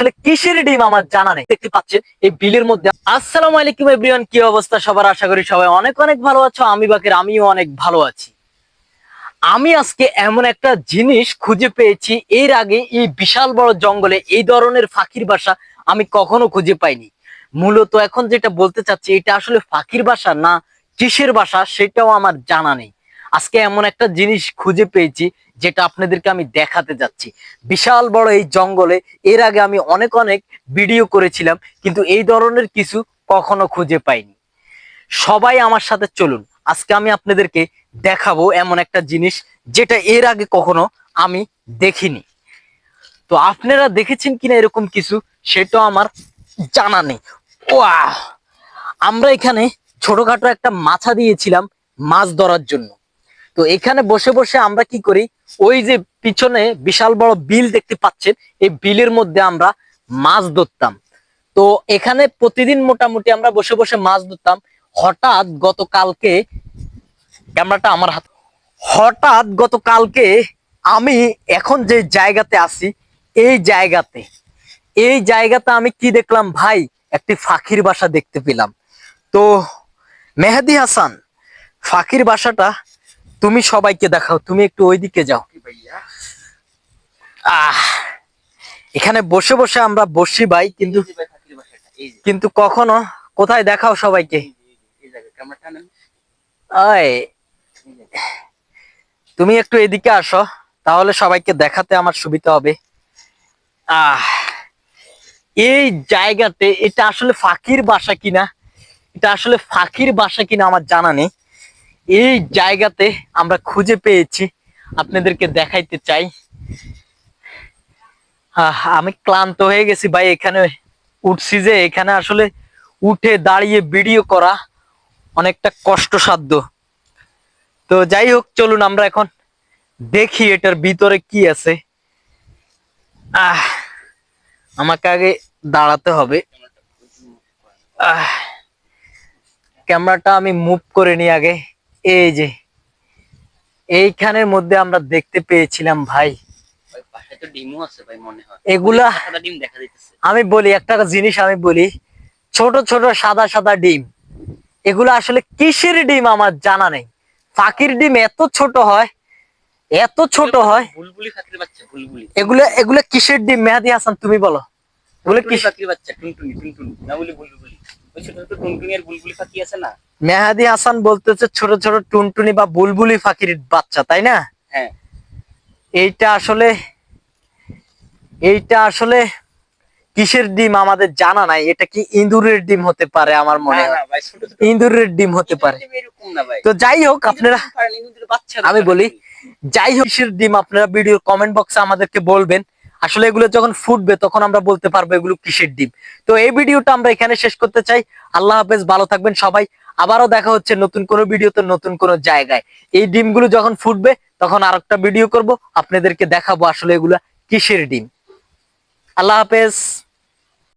আসলে কিসের ডিম আমার জানা নেই? দেখতে পাচ্ছেন, এই বিলের মধ্যে আসসালামু আলাইকুম এভরিওয়ান, কি অবস্থা সবার? আশা করি সবাই অনেক অনেক ভালো আছো, আমি বাকের, আমিও অনেক ভালো আছি। আমি আজকে এমন একটা জিনিস খুঁজে পেয়েছি, এর আগে এই বিশাল বড় জঙ্গলে এই ধরনের ফাঁকির বাসা আমি কখনো খুঁজে পাইনি। মূলত এখন যেটা বলতে চাচ্ছি, এটা আসলে ফাঁকির বাসা না, কিসের বাসা সেটাও আমার জানা নেই। আজকে এমন একটা জিনিস খুঁজে পেয়েছি, যেটা আপনাদেরকে আমি দেখাতে যাচ্ছি। বিশাল বড় এই জঙ্গলে এর আগে আমি অনেক অনেক ভিডিও করেছিলাম, কিন্তু এই ধরনের কিছু কখনো খুঁজে পাইনি। সবাই আমার সাথে চলুন, আজকে আমি আপনাদেরকে দেখাবো এমন একটা জিনিস, যেটা এর আগে কখনো আমি দেখিনি। তো আপনারা দেখেছেন কিনা এরকম কিছু, সেটা আমার জানা নেই। ওয়া আমরা এখানে ছোটখাটো একটা মাছা দিয়েছিলাম মাছ ধরার জন্য। তো এখানে বসে বসে আমরা কি করি? ওই যে পিছনে বিশাল বড় বিল দেখতে পাচ্ছেন, এই বিলের মধ্যে আমরা মাছ ধরতাম। তো এখানে প্রতিদিন মোটামুটি আমরা বসে বসে মাছ ধরতাম। হঠাৎ গতকালকে ক্যামেরাটা আমার হাত হঠাৎ গতকালকে আমি এখন যে জায়গাতে আছি, এই জায়গাতে এই জায়গাতে আমি কি দেখলাম ভাই? একটি ফাঁকির বাসা দেখতে পেলাম। তো মেহেদি হাসান, ফাঁকির বাসাটা তুমি সবাইকে দেখাও তুমি একটু ওইদিকে যাও। আহ এখানে বসে বসে আমরা বসি ভাই কিন্তু কিন্তু কখনো কোথায় দেখাও সবাইকে? তুমি একটু এদিকে আসো তাহলে সবাইকে দেখাতে আমার সুবিধা হবে। আহ এই জায়গাতে এটা আসলে ফাঁকির বাসা কিনা? এটা আসলে ফাঁকির বাসা কিনা আমার জানা নেই। এই জায়গাতে আমরা খুঁজে পেয়েছি। আপনাদেরকে দেখাইতে চাই। আমি ক্লান্ত হয়ে গেছি ভাই, এখানে উঠছি যে, এখানে আসলে উঠে দাঁড়িয়ে ভিডিও করা অনেকটা কষ্টসাধ্য। তো যাই হোক, চলুন আমরা এখন দেখি এটার ভিতরে কি আছে। আহ, আমাকে আগে দাঁড়াতে হবে। ক্যামেরাটা আমি মুভ করে নি আগে। এই যে এইখানের মধ্যে আমরা দেখতে পেয়েছিলাম ভাই। এগুলা আমি বলি একটা জিনিস আমি বলি ছোট ছোট সাদা সাদা ডিম এগুলো আসলে কিসের ডিম আমার জানা নেই। ফাঁকির ডিম এত ছোট হয় এত ছোট হয়। এগুলো এগুলো কিসের ডিম? মেহাদি হাসান তুমি বলো। এগুলো বুলবুলি কিস বাচ্চা টুনটুনি টুনটুনি না বলি বুলবুলি। ওই ছোট ছোট টুনটুনি আর বুলবুলি ফাঁকি আছে না? মেহাদি হাসান বলতেছে ছোট ছোট টুনটুনি বা বুলবুলি ফাঁকির বাচ্চা তাই না? হ্যাঁ। এইটা আসলে এইটা আসলে কিসের ডিম আমাদের জানা নাই এটা কি ইঁদুরের ডিম হতে পারে আমার মনে হয়? ইঁদুরের ডিম হতে পারে। তো যাই হোক আপনারা আমি বলি যাই হোক কিসের ডিম আপনারা ভিডিওর কমেন্ট বক্সে আমাদেরকে বলবেন। আসলে এগুলো যখন ফুটবে, তখন আমরা বলতে পারব এগুলো কিসের ডিম। তো এই ভিডিওটা আমরা এখানে শেষ করতে চাই। আল্লাহ হাফেজ, ভালো থাকবেন সবাই। আবারও দেখা হচ্ছে নতুন কোনো ভিডিওতে, নতুন কোনো জায়গায়। এই ডিমগুলো যখন ফুটবে, তখন আরেকটা ভিডিও করব। আপনাদেরকে দেখাবো আসলে এগুলা কিসের ডিম। আল্লাহ হাফেজ।